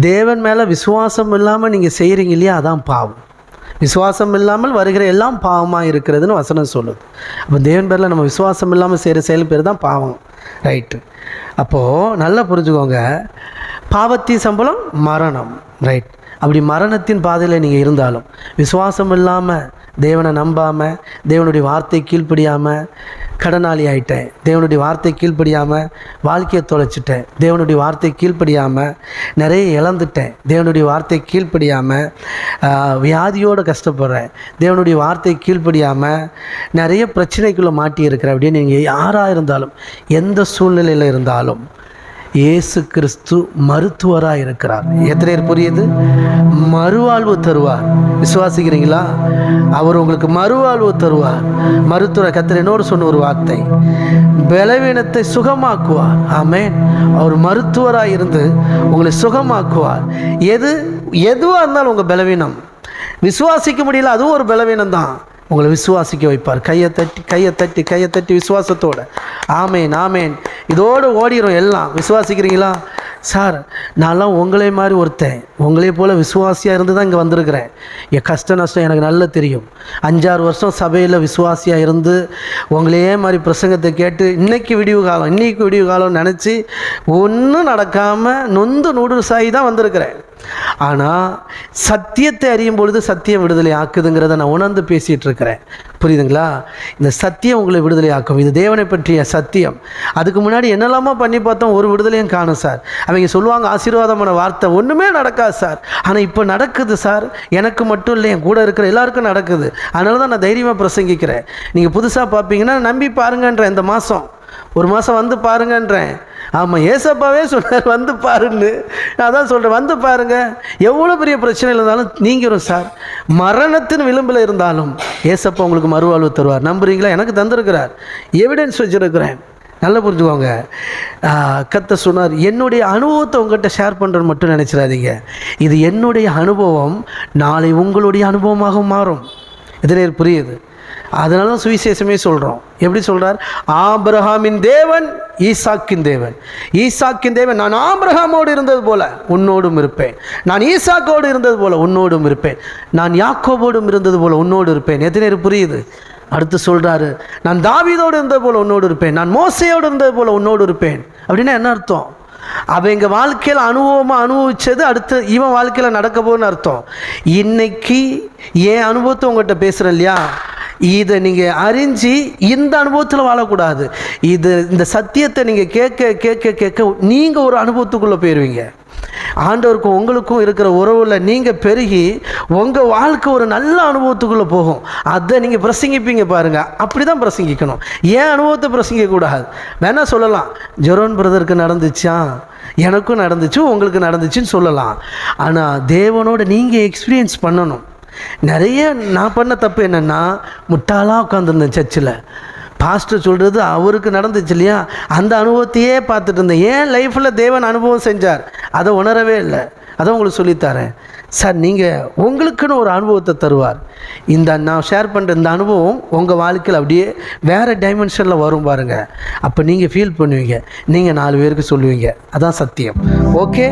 தேவன் மேலே விசுவாசம் இல்லாமல் நீங்கள் செய்கிறீங்க இல்லையா? அதான் பாவம். விசுவாசம் இல்லாமல் வருகிற எல்லாம் பாவமாக இருக்கிறதுன்னு வசனம் சொல்லுது. அப்போ தேவன் பேரில் நம்ம விசுவாசம் இல்லாமல் செய்கிற செயல் பேர் தான் பாவம். ரைட்டு அப்போது நல்லா புரிஞ்சுக்கோங்க. பாவத்தின் சம்பளம் மரணம். ரைட் அப்படி மரணத்தின் பாதையில் நீங்கள் இருந்தாலும் விசுவாசம் இல்லாமல் தேவனை நம்பாமல் தேவனுடைய வார்த்தை கீழ்ப்படியாமல் கடனாளி ஆயிட்டேன். தேவனுடைய வார்த்தை கீழ்ப்படியாமல் வாழ்க்கையை தொலைச்சிட்டேன். தேவனுடைய வார்த்தை கீழ்ப்படியாமல் நிறைய இழந்துட்டேன். தேவனுடைய வார்த்தை கீழ்ப்படியாமல் வியாதியோடு கஷ்டப்படுறேன். தேவனுடைய வார்த்தை கீழ்ப்படியாமல் நிறைய பிரச்சனைக்குள்ளே மாட்டியிருக்கிறேன் அப்படின்னு நீங்கள் யாராக இருந்தாலும் எந்த சூழ்நிலையில் இருந்தாலும் இயேசு கிறிஸ்து மருத்துவராக இருக்கிறார். எத்தனை பேர் புரியுது? மறுவாழ்வு தருவார். விசுவாசிக்கிறீங்களா? அவர் உங்களுக்கு மறுவாழ்வு தருவார். மருத்துவ கத்திர சொன்ன ஒரு வார்த்தை. பலவீனத்தை சுகமாக்குவார். ஆமே அவர் மருத்துவராக இருந்து உங்களை சுகமாக்குவார். எது எதுவாக இருந்தாலும் உங்கள் பலவீனம். விசுவாசிக்க முடியல அதுவும் ஒரு பலவீனம் தான். உங்களை விசுவாசிக்க வைப்பார். கையை தட்டி கையை தட்டி கையை தட்டி விசுவாசத்தோட. ஆமேன் ஆமேன். இதோடு ஓடிரும் எல்லாம். விசுவாசிக்கிறீங்களா? சார் நான்லாம் உங்களே மாதிரி ஒருத்தன். உங்களே போல் விசுவாசியாக இருந்து தான் இங்கே வந்திருக்கிறேன். என் கஷ்ட நஷ்டம் எனக்கு நல்லா தெரியும். அஞ்சாறு வருஷம் சபையில் விசுவாசியாக இருந்து உங்களையே மாதிரி பிரசங்கத்தை கேட்டு இன்றைக்கி விடிவு காலம் இன்னைக்கு விடிவு காலம்னு நினச்சி ஒன்றும் நடக்காமல் நொந்து நூடுல்ஸாகி தான் வந்திருக்கிறேன். ஆனால் சத்தியத்தை அறியும் பொழுது சத்தியம் விடுதலை ஆக்குதுங்கிறத நான் உணர்ந்து பேசிகிட்டு இருக்கிறேன். புரியுதுங்களா? இந்த சத்தியம் உங்களை விடுதலை ஆக்கும். இது தேவனை பற்றிய சத்தியம். அதுக்கு முன்னாடி என்னெல்லாமோ பண்ணி பார்த்தோம் ஒரு விடுதலையும் காணும் சார். அவங்க சொல்லுவாங்க ஆசீர்வாதமான வார்த்தை ஒன்றுமே நடக்காது சார். ஆனால் இப்போ நடக்குது சார். எனக்கு மட்டும் இல்லை என் கூட இருக்கிற எல்லாருக்கும் நடக்குது. அதனால தான் நான் தைரியமாக பிரசங்கிக்கிறேன். நீங்கள் புதுசாக பார்ப்பீங்கன்னா நம்பி பாருங்கன்றேன் இந்த மாதம் ஒரு மாதம் வந்து பாருங்கன்றேன். ஆமாம் ஏசப்பாவே சொன்னார் வந்து பாருன்னு. நான் அதான் சொல்கிறேன் வந்து பாருங்க. எவ்வளோ பெரிய பிரச்சனை இருந்தாலும் நீங்கிடும் சார். மரணத்தின் விளிம்பில் இருந்தாலும் ஏசப்பா உங்களுக்கு மறுவாழ்வு தருவார். நம்புறீங்களா? எனக்கு தந்திருக்கிறார். எவிடன்ஸ் வச்சுருக்கிறேன். நல்லா புரிஞ்சுக்கோங்க. கத்த சொன்னார் என்னுடைய அனுபவத்தை உங்கள்கிட்ட ஷேர் பண்ணுறேன்னு மட்டும் நினச்சிடாதீங்க. இது என்னுடைய அனுபவம் நாளை உங்களுடைய அனுபவமாக மாறும். இதில் புரியுது. அதனால தான் சுவிசேஷமே சொல்கிறோம் எப்படி சொல்கிறார் ஆபிரஹாமின் தேவன் ஈசாக்கின் தேவன். ஈசாக்கின் தேவன் நான் ஆபிரஹாமோடு இருந்தது போல உன்னோடும் இருப்பேன். நான் ஈசாக்கோடு இருந்தது போல உன்னோடும் இருப்பேன். நான் யாக்கோபோடும் இருந்தது போல உன்னோடு இருப்பேன். எத்தனை புரியுது. அடுத்து சொல்கிறாரு நான் தாவிதோடு இருந்தது போல் உன்னோடு இருப்பேன். நான் மோசையோடு இருந்தது போல் உன்னோடு இருப்பேன். அப்படின்னா என்ன அர்த்தம்? அவன் எங்கள் வாழ்க்கையில் அனுபவமாக அனுபவித்தது அடுத்து இவன் வாழ்க்கையில் நடக்க போகுன்னு அர்த்தம். இன்னைக்கு என் அனுபவத்தை உங்கள்கிட்ட பேசுகிறேன் இல்லையா? இதை நீங்கள் அறிஞ்சு இந்த அனுபவத்தில் வாழக்கூடாது. இது இந்த சத்தியத்தை நீங்கள் கேட்க கேட்க கேட்க நீங்கள் ஒரு அனுபவத்துக்குள்ளே போயிடுவீங்க ஆண்டவருக்கும் உங்களுக்கும் இருக்கிற உறவில் நீங்கள் பெருகி உங்கள் வாழ்க்கை ஒரு நல்ல அனுபவத்துக்குள்ளே போகும். அதை நீங்கள் பிரசங்கிப்பீங்க பாருங்கள் அப்படி தான் பிரசங்கிக்கணும். ஏன் அனுபவத்தை பிரசங்கிக்கக்கூடாது வேணால் சொல்லலாம்? ஜெரோன் பிரதருக்கு நடந்துச்சா? எனக்கும் நடந்துச்சு உங்களுக்கு நடந்துச்சுன்னு சொல்லலாம். ஆனால் தேவனோட நீங்கள் எக்ஸ்பீரியன்ஸ் பண்ணணும். நிறைய நான் பண்ண தப்பு என்னென்னா முட்டாளாக உட்காந்துருந்தேன் சர்ச்சில் பாஸ்டர் சொல்கிறது அவருக்கு நடந்துச்சு இல்லையா? அந்த அனுபவத்தையே பார்த்துட்டு இருந்தேன். ஏன் லைஃப்பில் தேவன் அனுபவம் செஞ்சார்? அதை உணரவே இல்லை. அதை உங்களுக்கு சொல்லித்தரேன். சார் நீங்கள் உங்களுக்குன்னு ஒரு அனுபவத்தை தருவார். இந்த நான் ஷேர் பண்ணுற இந்த அனுபவம் உங்கள் வாழ்க்கையில் அப்படியே வேறு டைமென்ஷனில் வரும் பாருங்கள் அப்போ நீங்கள் ஃபீல் பண்ணுவீங்க. நீங்கள் நாலு பேருக்கு சொல்லுவீங்க. அதான் சத்தியம். ஓகே